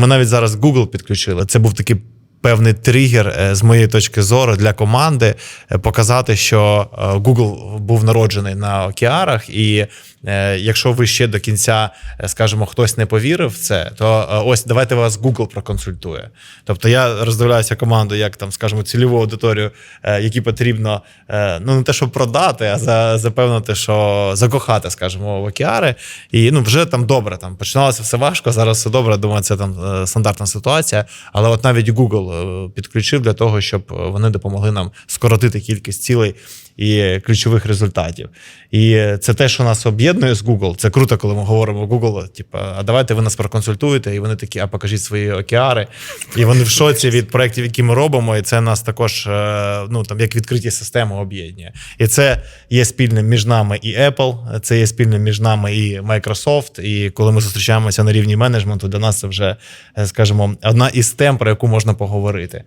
Ми навіть зараз Google підключили. Це був такий. Певний тригер е, з моєї точки зору для команди е, показати, що е, Google був народжений на океарах, і якщо ви ще до кінця, скажімо, хтось не повірив в це, то ось давайте вас Google проконсультує. Тобто я роздивляюся команду, як там, скажімо, цільову аудиторію, які потрібно ну не те, щоб продати, а за, запевнити, що закохати, скажімо, в океари. І ну вже там добре. Там починалося все важко. Зараз все добре. Думаю, це там стандартна ситуація. Але от навіть Google підключив для того, щоб вони допомогли нам скоротити кількість цілей і ключових результатів. І це те, що нас об'єднує з Google. Це круто, коли ми говоримо Google, типу, а давайте ви нас проконсультуєте, і вони такі, а покажіть свої океари. І вони в шоці від проєктів, які ми робимо, і це нас також е, ну там як відкриті системи об'єднує. І це є спільним між нами і Apple, це є спільним між нами і Microsoft. І коли ми зустрічаємося на рівні менеджменту, для нас це вже, е, скажімо, одна із тем, про яку можна поговорити.